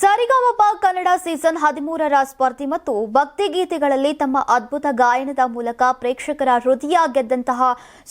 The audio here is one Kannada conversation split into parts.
ಸರಿಗಮಪ ಕನ್ನಡ ಸೀಸನ್ ಹದಿಮೂರರ ಸ್ಪರ್ಧಿ ಮತ್ತು ಭಕ್ತಿ ಗೀತೆಗಳಲ್ಲಿ ತಮ್ಮ ಅದ್ಭುತ ಗಾಯನದ ಮೂಲಕ ಪ್ರೇಕ್ಷಕರ ಹೃದಯ ಗೆದ್ದಂತಹ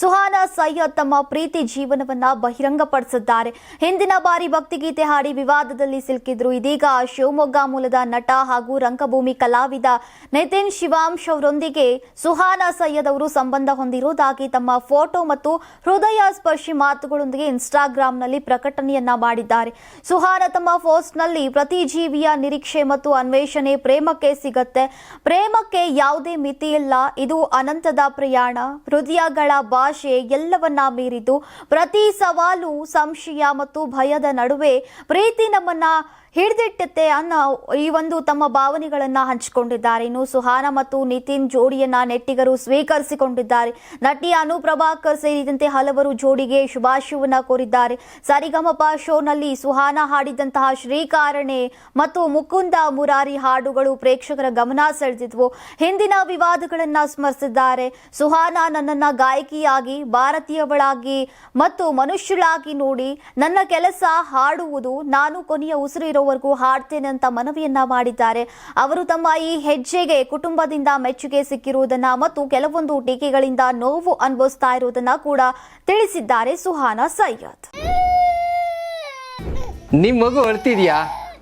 ಸುಹಾನಾ ಸೈಯದ್ ತಮ್ಮ ಪ್ರೀತಿ ಜೀವನವನ್ನ ಬಹಿರಂಗಪಡಿಸಿದ್ದಾರೆ. ಹಿಂದಿನ ಬಾರಿ ಭಕ್ತಿಗೀತೆ ಹಾಡಿ ವಿವಾದದಲ್ಲಿ ಸಿಲುಕಿದ್ರು. ಇದೀಗ ಶಿವಮೊಗ್ಗ ಮೂಲದ ನಟ ಹಾಗೂ ರಂಗಭೂಮಿ ಕಲಾವಿದ ನಿತಿನ್ ಶಿವಾಂಶ್ ಅವರೊಂದಿಗೆ ಸುಹಾನಾ ಸೈಯದ್ ಅವರು ಸಂಬಂಧ ಹೊಂದಿರುವುದಾಗಿ ತಮ್ಮ ಫೋಟೋ ಮತ್ತು ಹೃದಯ ಸ್ಪರ್ಶಿ ಮಾತುಗಳೊಂದಿಗೆ ಇನ್ಸ್ಟಾಗ್ರಾಂನಲ್ಲಿ ಪ್ರಕಟಣೆಯನ್ನ ಮಾಡಿದ್ದಾರೆ. ಸುಹಾನ ತಮ್ಮ ಪೋಸ್ಟ್ನಲ್ಲಿ ಪ್ರತಿ ಜೀವಿಯ ನಿರೀಕ್ಷೆ ಮತ್ತು ಅನ್ವೇಷಣೆ ಪ್ರೇಮಕ್ಕೆ ಸಿಗತ್ತೆ. ಪ್ರೇಮಕ್ಕೆ ಯಾವುದೇ ಮಿತಿ ಇಲ್ಲ. ಇದು ಅನಂತದ ಪ್ರಯಾಣ. ಹೃದಯಗಳ ಭಾಷೆ ಎಲ್ಲವನ್ನ ಮೀರಿದ್ದು, ಪ್ರತಿ ಸವಾಲು ಸಂಶಯ ಮತ್ತು ಭಯದ ನಡುವೆ ಪ್ರೀತಿ ನಮ್ಮನ್ನ ಹಿಡಿದಿಟ್ಟತ್ತೆ ಅನ್ನೋ ಈ ಒಂದು ತಮ್ಮ ಭಾವನೆಗಳನ್ನ ಹಂಚಿಕೊಂಡಿದ್ದಾರೆ. ಇನ್ನು ಸುಹಾನ ಮತ್ತು ನಿತಿನ್ ಜೋಡಿಯನ್ನ ನೆಟ್ಟಿಗರು ಸ್ವೀಕರಿಸಿಕೊಂಡಿದ್ದಾರೆ. ನಟಿ ಅನು ಪ್ರಭಾಕರ್ ಸೇರಿದಂತೆ ಹಲವರು ಜೋಡಿಗೆ ಶುಭಾಶಯವನ್ನ ಕೋರಿದ್ದಾರೆ. ಸರಿಗಮಪ ಶೋನಲ್ಲಿ ಸುಹಾನ ಹಾಡಿದಂತಹ ಶ್ರೀಕಾರಣೆ ಮತ್ತು ಮುಕುಂದ ಮುರಾರಿ ಹಾಡುಗಳು ಪ್ರೇಕ್ಷಕರ ಗಮನ ಸೆಳೆದಿದ್ವು. ಹಿಂದಿನ ವಿವಾದಗಳನ್ನು ಸ್ಮರಿಸಿದ್ದಾರೆ. ಸುಹಾನ ನನ್ನನ್ನ ಗಾಯಕಿಯಾಗಿ, ಭಾರತೀಯವಳಾಗಿ ಮತ್ತು ಮನುಷ್ಯಳಾಗಿ ನೋಡಿ ನನ್ನ ಕೆಲಸ ಹಾಡುವುದು. ನಾನು ಕೊನೆಯ ಉಸಿರು ಇರೋವರೆಗೂ ಹಾಡ್ತೇನೆ ಅಂತ ಮನವಿಯನ್ನ ಮಾಡಿದ್ದಾರೆ. ಅವರು ತಮ್ಮ ಈ ಹೆಜ್ಜೆಗೆ, ಕುಟುಂಬದಿಂದ ಮೆಚ್ಚುಗೆ ಸಿಕ್ಕಿರುವುದನ್ನ ಮತ್ತು ಕೆಲವೊಂದು ಟೀಕೆಗಳಿಂದ ನೋವು ಅನುಭವಿಸ್ತಾ ಇರುವುದನ್ನ ಕೂಡ ತಿಳಿಸಿದ್ದಾರೆ ಸುಹಾನಾ ಸೈಯದ್. ನಿಮ್ ಮಗು ಅಳ್ತಿದ್ಯಾ